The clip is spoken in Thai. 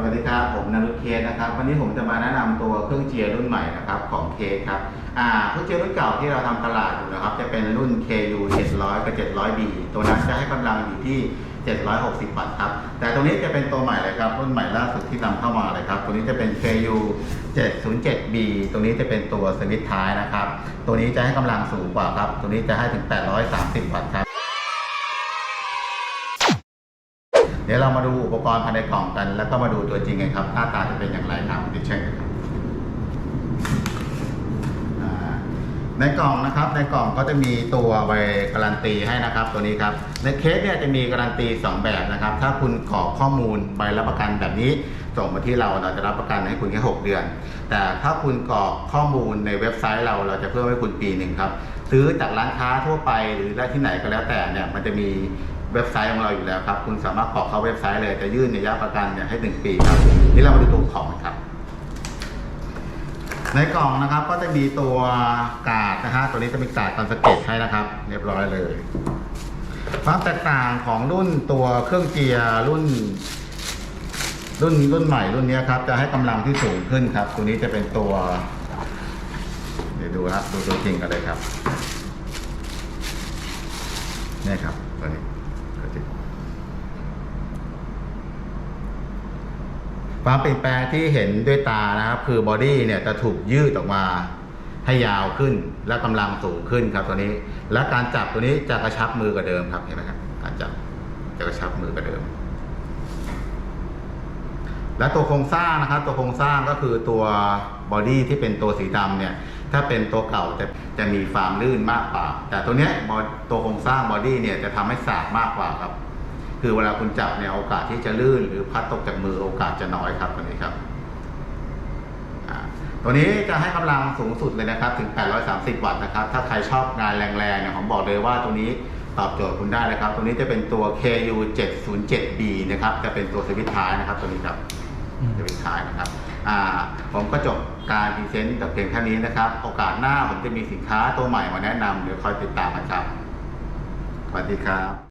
สวัสดีครับ ผมนารุเคสนะครับ วันนี้ผมจะมาแนะนำตัวเครื่องเจียรุ่นใหม่นะครับของเคสครับอ่าเครื่องเจียรุ่นเก่าที่เราทำตลาดอยู่นะครับ จะเป็นรุ่น KU 700 กับ 700B ตัวนั้นจะให้กำลังอยู่ที่ 760 วัตต์ครับ แต่ตัวนี้จะเป็นตัวใหม่เลยครับ รุ่นใหม่ล่าสุดที่นำเข้ามาเลยครับ ตัวนี้จะเป็น KU 707B ตัวนี้จะเป็นตัวสวิตท้ายนะครับ ตัวนี้จะให้กำลังสูงกว่าครับ ตัวนี้จะให้ถึง 830 วัตต์ครับ เดี๋ยวเรามาดูอุปกรณ์ภายในกล่องกัน แล้วก็มาดูตัวจริงกันครับหน้าตาจะเป็นอย่างไรครับดิเช่นคในกล่องนะครับในกล่องก็จะมีตัวใบการันตีให้นะครับ ตัวนี้ครับในเคสเนี่ยจะมีการันตี 2 แบบนะครับ ถ้าคุณกรอกข้อมูลใบรับประกันแบบนี้ส่งมาที่เราเราจะรับประกันให้คุณแค่ 6 เดือน แต่ถ้าคุณกรอกข้อมูลในเว็บไซต์เราเราจะเพิ่มให้คุณปีหนึ่งครับซื้อจากร้านค้าทั่วไปหรือได้ที่ไหนก็แล้วแต่เนี่ยมันจะมี เว็บไซต์ของเราอยู่แล้วครับ คุณสามารถกรอกเข้าเว็บไซต์เลยจะยื่นระยะประกันเนี่ยให้หนึ่งปีครับ นี่เรามาดูตัวของครับ ในกล่องนะครับก็จะมีตัวกาดนะฮะตัวนี้จะมีกาดคอนสเกตให้นะครับ เรียบร้อยเลย ความแตกต่างของรุ่นตัวเครื่องเจียร์รุ่น รุ่นรุ่นใหม่รุ่นนี้ครับ จะให้กำลังที่สูงขึ้นครับ ตัวนี้จะเป็นตัว เดี๋ยวดูครับดูตัวจริงกันเลยครับนี่ครับตัวนี้ ความเปลี่ยนแปลงที่เห็นด้วยตานะครับ คือบอดี้เนี่ยจะถูกยืดออกมาให้ยาวขึ้นและกำลังสูงขึ้นครับตัวนี้ และการจับตัวนี้จะกระชับมือกว่าเดิมครับเห็นไหมครับการจับจะกระชับมือกว่าเดิม และตัวโครงสร้างนะครับ ตัวโครงสร้างก็คือตัวบอดี้ที่เป็นตัวสีดำเนี่ย ถ้าเป็นตัวเก่าจะจะมีความลื่นมากกว่า แต่ตัวเนี้ยบอตัวโครงสร้างบอดี้เนี่ยจะทำให้สากมากกว่าครับ คือเวลาคุณจับเนี่ยโอกาสที่จะลื่นหรือพัดตกจากมือโอกาสจะน้อยครับตัวนี้ครับอ่าตัวนี้จะให้กำลังสูงสุดเลยนะครับถึง 830 วัตต์นะครับ ถ้าใครชอบงานแรงๆเนี่ยผมบอกเลยว่าตัวนี้ตอบโจทย์คุณได้เลยครับ ตัวนี้จะเป็นตัว KU 707B นะครับ จะเป็นตัวสวิตช์ท้ายนะครับ ตัวนี้ครับจะเป็นท้ายนะครับอ่า ผมก็จบการพรีเซนต์แต่เพียงแค่นี้นะครับ โอกาสหน้าผมจะมีสินค้าตัวใหม่มาแนะนำเดี๋ยวคอยติดตามกันครับ สวัสดีครับ